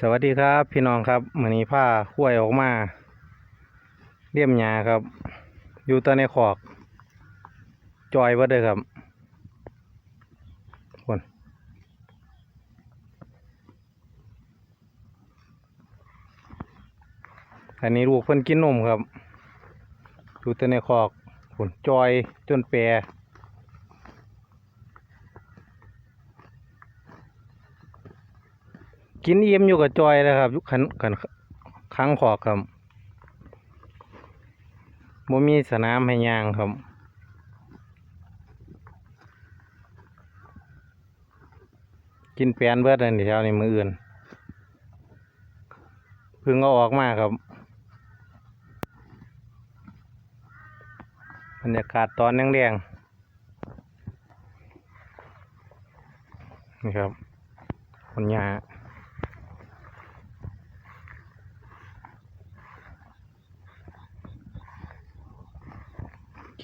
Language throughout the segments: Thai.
สวัสดีครับ พี่น้องครับมือนี้ผ้าคุ้ยออกมาเลี่ยมหยาครับ อยู่ตัวในขอก จอยวัดเลยครับคนอันนี้ลูกเพิ่นกินนมครับ อยู่ตัวในขอกคนจอยจนแปร กินเยี่ยมอยู่กับจอยเลยครับยุคขันขันค้างขอกครับบ่มีสนามให้ยางครับกินแปลนเบิดอันเดียวในมืออื่นพึ่งเอาออกมาครับบรรยากาศตอนแดงๆนี่ครับคนหญ้า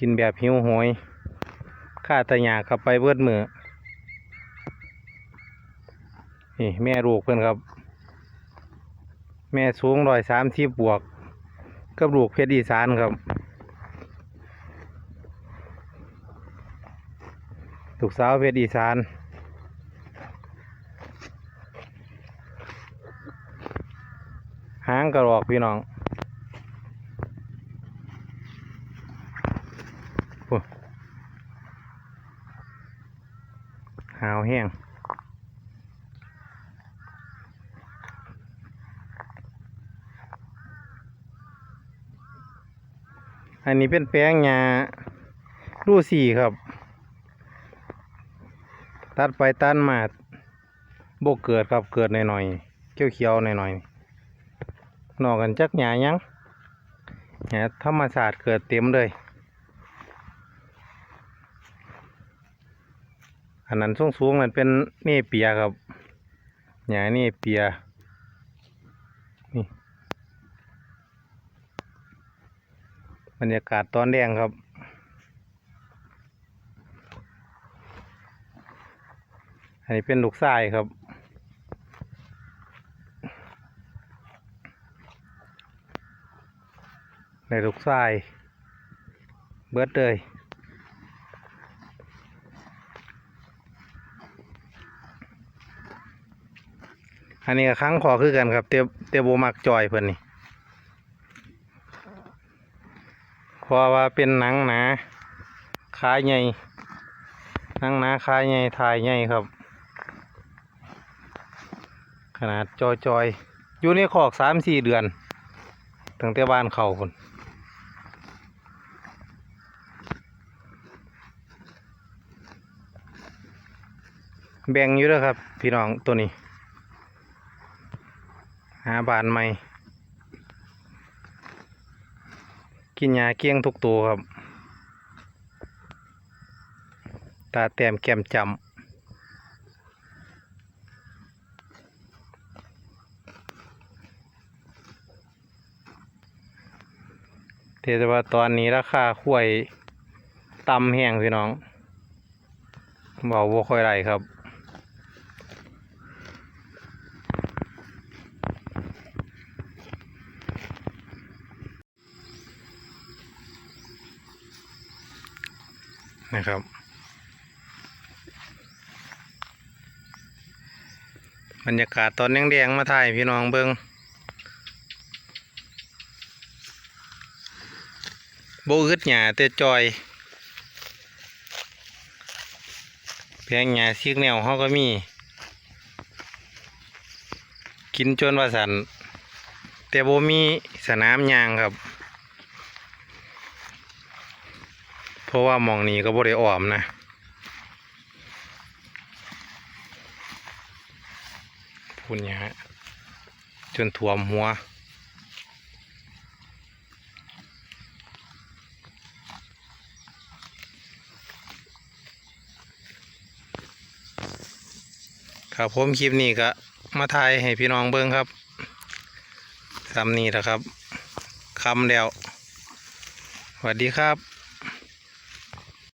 กินแบบหิวโหยข้าตะหยากขับไปเบิดมือนี่แม่ลูกเพื่อนครับ แม่สูงร้อยสามสิบบวกกับลูกเพชรอีสานครับลูกสาวเพชรอีสานหางกระรอกพี่น้อง หาวแห้งอันนี้เป็นแป้งยาลูสี่ครับ ตัดไปตัดมาโบกเกิดครับเกิดหน่อยๆเขียวๆหน่อยๆนอกกันจักหยายังหยาธรรมศาสตร์เกิดเต็มเลย อันนั้นสูงสูงๆมันเป็นเนเปียครับหญ้าเนเปียนี่บรรยากาศตอนแดงครับอันนี้เป็นลูกทรายครับในลูกทรายเบิดเลย อันนี้ก็ครั้งขอคือกันครับ เตียเตยโบมักจอยเพื่อนนี่เพราะว่าเป็นหนังหนาขาใหญ่หนังหนาขาใหญ่ทายใหญ่ครับ ขนาดจอยจอยอยู่ในขอกสามสี่เดือนตั้งแต่บ้านเขาคนแบ่งอยู่แล้วครับ พี่น้องตัวนี้ หาบานใหม่ กินยาเกี้ยงทุกตัวครับ ตาแต้มแก้มจำเทแต่ว่าตอนนี้ราคาข้วยตำแห้งพี่น้องบอกว่าค่อยไรครับ นะครับ บรรยากาศตอนแดงๆมาถ่ายพี่น้องเบิงโบอึดหยาแต่จอยแพงหยาซีกแนวเขาก็มี กินจนว่าสันแต่โบมีสนามยางครับ เพราะว่ามองนี้ก็บ่ได้อ้อมนะพุ่นเนี่ยฮะจนถ่วมหัวครับผมคลิปนี้ก็มาถ่ายให้พี่น้องเบิ้งครับซ้ำนี้แหละครับคำแล้วสวัสดีครับ